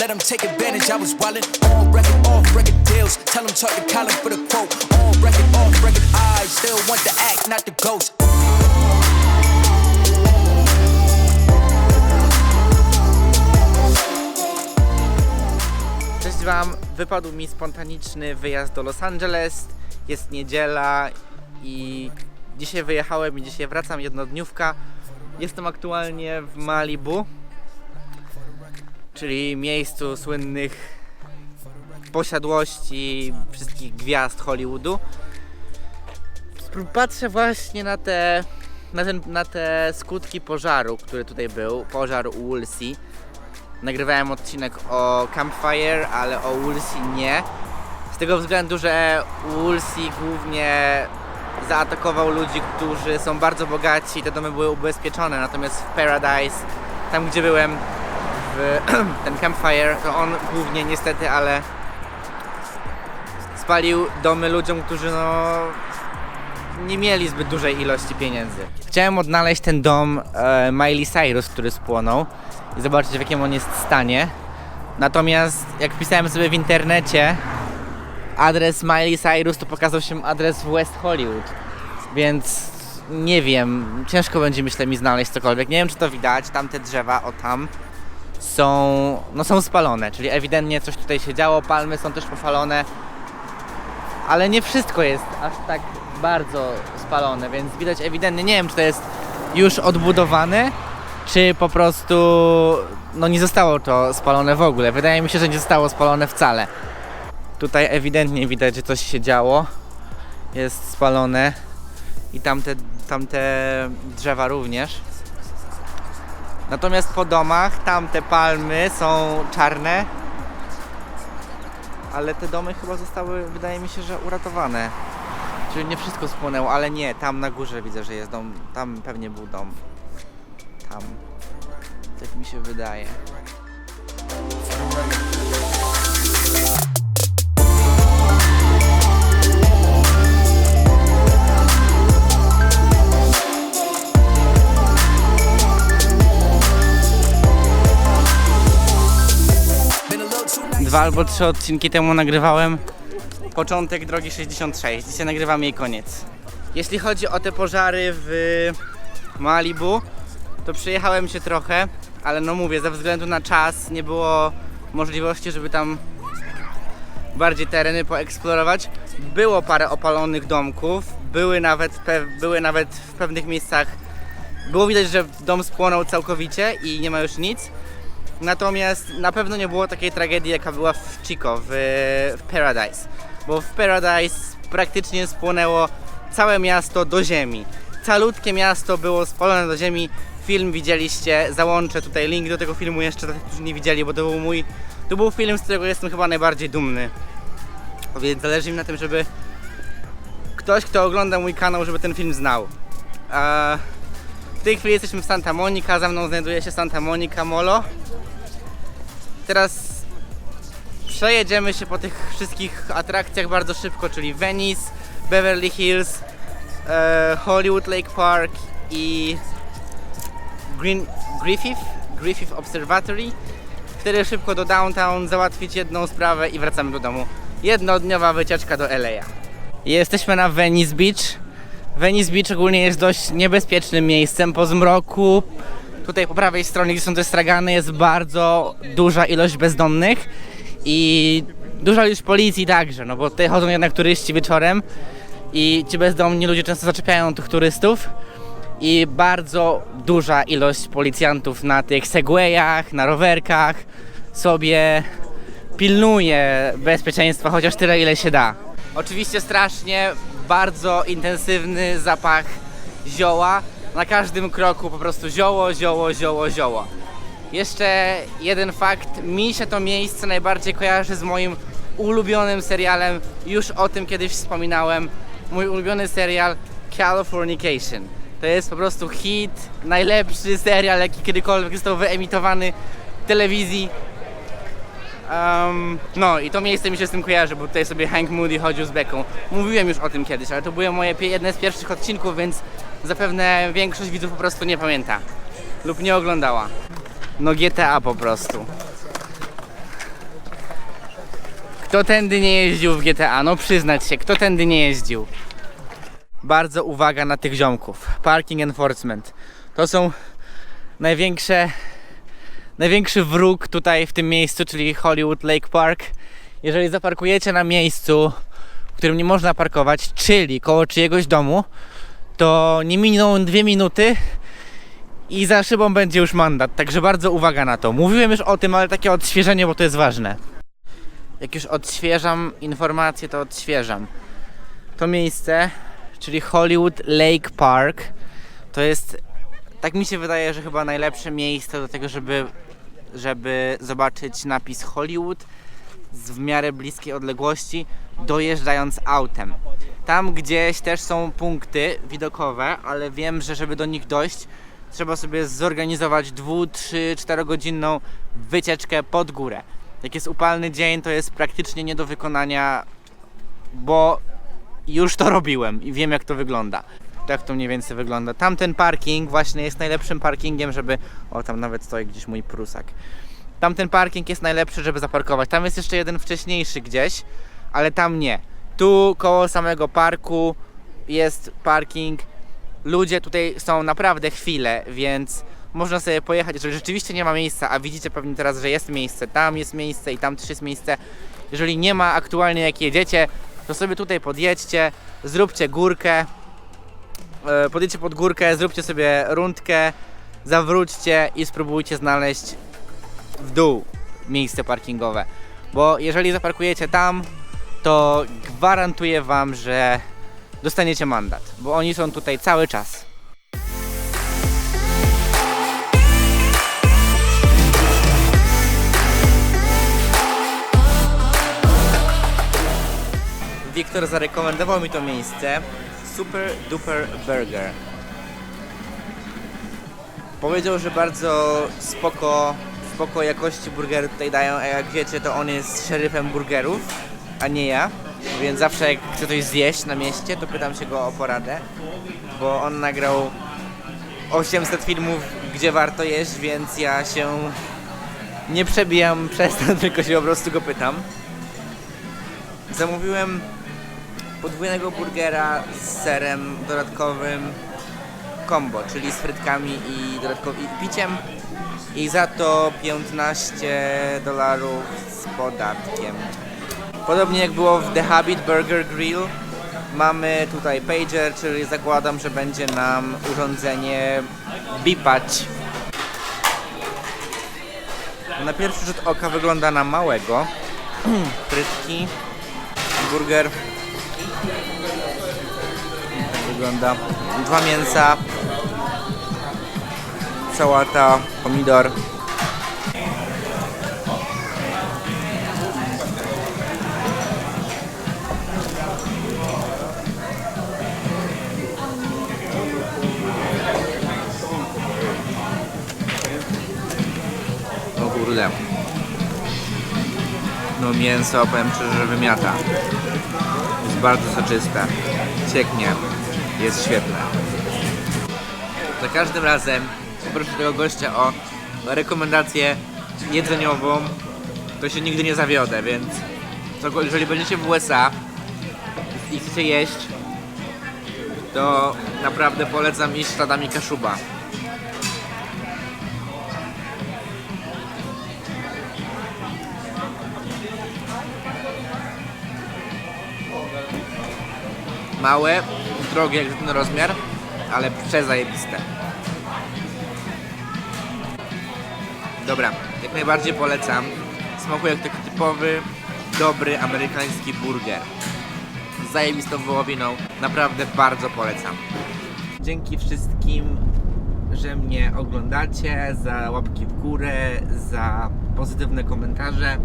let them take advantage. I was wildin' on record, off record deals. Tell them talk to Colin for the quote. On record, off record, I still want the act, not the ghost. Cześć Wam, wypadł mi spontaniczny wyjazd do Los Angeles. Jest niedziela i dzisiaj wyjechałem i dzisiaj wracam, jednodniówka. Jestem aktualnie w Malibu, czyli miejscu słynnych posiadłości wszystkich gwiazd Hollywoodu. Patrzę właśnie na te, na, ten, na te skutki pożaru, który tutaj był, pożar Woolsey. Nagrywałem odcinek o Campfire, ale o Woolsey nie. Z tego względu, że Woolsey głównie zaatakował ludzi, którzy są bardzo bogaci te domy były ubezpieczone. Natomiast w Paradise, tam gdzie byłem, w ten Campfire, to on głównie niestety, ale spalił domy ludziom, którzy no nie mieli zbyt dużej ilości pieniędzy. Chciałem odnaleźć ten dom e, Miley Cyrus, który spłonął i zobaczyć w jakim on jest stanie. Natomiast jak pisałem sobie w internecie adres Miley Cyrus, to pokazał się adres West Hollywood. Więc nie wiem, ciężko będzie myślę mi znaleźć cokolwiek. Nie wiem czy to widać, tamte drzewa, o tam są, no są spalone, czyli ewidentnie coś tutaj się działo, palmy są też popalone ale nie wszystko jest aż tak bardzo spalone, więc widać ewidentnie, nie wiem czy to jest już odbudowane, czy po prostu no nie zostało to spalone w ogóle. Wydaje mi się, że nie zostało spalone wcale. Tutaj ewidentnie widać, że coś się działo. Jest spalone i tamte, tamte drzewa również. Natomiast po domach tamte palmy są czarne, ale te domy chyba zostały, wydaje mi się, że uratowane. Czyli nie wszystko spłonęło, ale nie, tam na górze widzę, że jest dom, tam pewnie był dom. Tam. Tak mi się wydaje. Albo trzy odcinki temu nagrywałem początek drogi 66. Dzisiaj nagrywam jej koniec. Jeśli chodzi o te pożary w Malibu, to przyjechałem się trochę, ale no mówię, ze względu na czas nie było możliwości, żeby tam bardziej tereny poeksplorować. Było parę opalonych domków, były nawet, były nawet w pewnych miejscach, było widać, że dom spłonął całkowicie i nie ma już nic. Natomiast na pewno nie było takiej tragedii, jaka była w Chico, w, w Paradise. Bo w Paradise praktycznie spłonęło całe miasto do ziemi. Calutkie miasto było spalone do ziemi. Film widzieliście, załączę tutaj link do tego filmu jeszcze dla tych, którzy nie widzieli, bo to był mój, to był film, z którego jestem chyba najbardziej dumny. Więc zależy mi na tym, żeby ktoś, kto ogląda mój kanał, żeby ten film znał. Eee, w tej chwili jesteśmy w Santa Monica, za mną znajduje się Santa Monica Molo. Teraz przejedziemy się po tych wszystkich atrakcjach bardzo szybko, czyli Venice, Beverly Hills, e, Hollywood Lake Park i Green, Griffith, Griffith Observatory. Wtedy szybko do downtown, załatwić jedną sprawę i wracamy do domu. Jednodniowa wycieczka do LA. Jesteśmy na Venice Beach. Venice Beach ogólnie jest dość niebezpiecznym miejscem po zmroku. Tutaj po prawej stronie, gdzie są te stragany, jest bardzo duża ilość bezdomnych i duża ilość policji także, no bo tutaj chodzą jednak turyści wieczorem i ci bezdomni ludzie często zaczepiają tych turystów i bardzo duża ilość policjantów na tych segwayach, na rowerkach sobie pilnuje bezpieczeństwa chociaż tyle ile się da. Oczywiście strasznie bardzo intensywny zapach zioła. Na każdym kroku po prostu zioło, zioło, zioło, zioło. Jeszcze jeden fakt, mi się to miejsce najbardziej kojarzy z moim ulubionym serialem, już o tym kiedyś wspominałem, mój ulubiony serial Californication. To jest po prostu hit, najlepszy serial, jaki kiedykolwiek został wyemitowany w telewizji. Um, no i to miejsce mi się z tym kojarzy, bo tutaj sobie Hank Moody chodził z beką. Mówiłem już o tym kiedyś, ale to były moje jedne z pierwszych odcinków, więc zapewne większość widzów po prostu nie pamięta lub nie oglądała. No GTA po prostu. Kto tędy nie jeździł w GTA? No przyznać się, kto tędy nie jeździł? Bardzo uwaga na tych ziomków. Parking enforcement. To są największe, największy wróg tutaj w tym miejscu, czyli Hollywood Lake Park. Jeżeli zaparkujecie na miejscu, w którym nie można parkować, czyli koło czyjegoś domu, to nie miną dwie minuty i za szybą będzie już mandat. Także bardzo uwaga na to. Mówiłem już o tym, ale takie odświeżenie, bo to jest ważne. Jak już odświeżam informacje, to odświeżam. To miejsce, czyli Hollywood Lake Park, to jest, tak mi się wydaje, że chyba najlepsze miejsce do tego, żeby, żeby zobaczyć napis Hollywood z w miarę bliskiej odległości, dojeżdżając autem. Tam gdzieś też są punkty widokowe, ale wiem, że żeby do nich dojść, trzeba sobie zorganizować 2, 3, 4 godzinną wycieczkę pod górę. Jak jest upalny dzień, to jest praktycznie nie do wykonania, bo już to robiłem i wiem jak to wygląda. Tak to mniej więcej wygląda. Tamten parking właśnie jest najlepszym parkingiem, żeby... O, tam nawet stoi gdzieś mój prusak. Tamten parking jest najlepszy, żeby zaparkować. Tam jest jeszcze jeden wcześniejszy gdzieś, ale tam nie. Tu koło samego parku jest parking. Ludzie tutaj są naprawdę chwilę, więc można sobie pojechać, jeżeli rzeczywiście nie ma miejsca, a widzicie pewnie teraz, że jest miejsce, tam jest miejsce i tam też jest miejsce. Jeżeli nie ma aktualnie jak jedziecie, to sobie tutaj podjedźcie, zróbcie górkę, e, podjedźcie pod górkę, zróbcie sobie rundkę, zawróćcie i spróbujcie znaleźć w dół miejsce parkingowe. Bo jeżeli zaparkujecie tam, to gwarantuję wam, że dostaniecie mandat, bo oni są tutaj cały czas. Wiktor zarekomendował mi to miejsce Super Duper Burger. Powiedział, że bardzo spoko, spoko jakości burgery tutaj dają, a jak wiecie, to on jest szeryfem burgerów, a nie ja. Więc zawsze jak chcę coś zjeść na mieście, to pytam się go o poradę, bo on nagrał 800 filmów, gdzie warto jeść, więc ja się nie przebijam przez to, tylko się po prostu go pytam. Zamówiłem podwójnego burgera z serem dodatkowym combo, czyli z frytkami i dodatkowym i piciem i za to 15 dolarów z podatkiem. Podobnie jak było w The Habit Burger Grill, mamy tutaj pager, czyli zakładam, że będzie nam urządzenie bipać. Na pierwszy rzut oka wygląda na małego. Frytki, burger. Tak wygląda. Dwa mięsa, sałata, pomidor. O kurde. No mięso, powiem szczerze, że wymiata. Jest bardzo soczyste. Cieknie. Jest świetne. Za każdym razem poproszę tego gościa o rekomendację jedzeniową, to się nigdy nie zawiodę, więc jeżeli będziecie w USA i chcecie jeść, to naprawdę polecam iść śladami Kaszuba. Małe, drogie jak ten rozmiar, ale przezajebiste. Dobra, jak najbardziej polecam. Smakuje jak taki typowy, dobry amerykański burger. Z zajebistą wołowiną. Naprawdę bardzo polecam. Dzięki wszystkim, że mnie oglądacie, za łapki w górę, za pozytywne komentarze.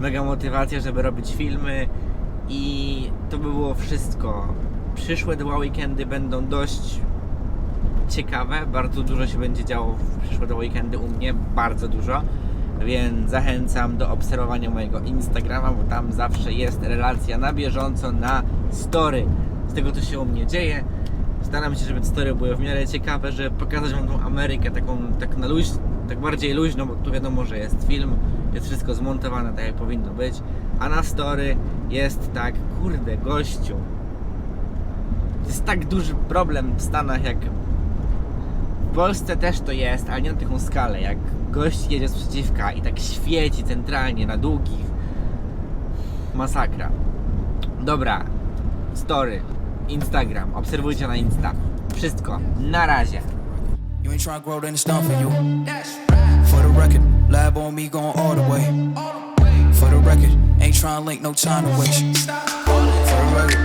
Mega motywacja, żeby robić filmy. I to by było wszystko. Przyszłe dwa weekendy będą dość ciekawe. Bardzo dużo się będzie działo w przyszłe weekendy u mnie, bardzo dużo. Więc zachęcam do obserwowania mojego Instagrama, bo tam zawsze jest relacja na bieżąco na story z tego, co się u mnie dzieje. Staram się, żeby te story były w miarę ciekawe, żeby pokazać wam tą Amerykę taką tak na luź, tak bardziej luźno, bo tu wiadomo, że jest film jest wszystko zmontowane tak jak powinno być, a na story jest tak, kurde, gościu. To jest tak duży problem w Stanach, jak Polsce też to jest, ale nie na taką skalę, jak gość jedzie z przeciwka i tak świeci centralnie na długich. Masakra. Dobra, story, Instagram, obserwujcie na Insta. Wszystko, na razie. You ain't tryna grow, then it's done for you. For the record, lab on me going all the way. For the record, ain't tryna link, no time to waste. For the record,